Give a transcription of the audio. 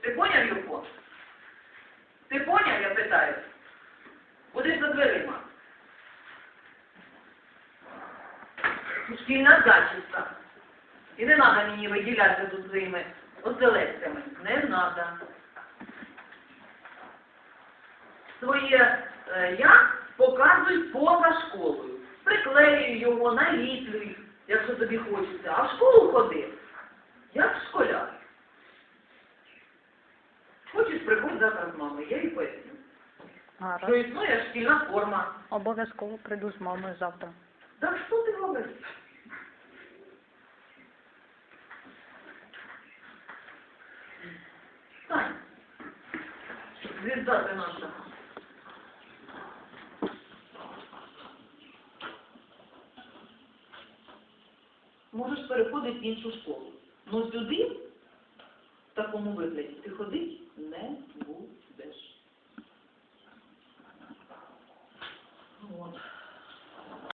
Ти поняв, Юрко? Ти поняв, я питаю? Будеш за дверима. Шкільна зачіска. І не треба мені виділятися тут своїми оселедцями. Не треба. Своє е, я показую поза школою. Приклею його, наліплюю, якщо тобі хочеться. А в школу ходи, приходь завтра з мамою, я їй поясню. Що Гаразд. існує шкільна форма. Обов'язково прийду з мамою завтра. Так що ти говориш? Стань. Звізда ти наша. Можеш переходити в іншу школу. Ну сюди, в такому вигляді, ти ходити не будеш. От.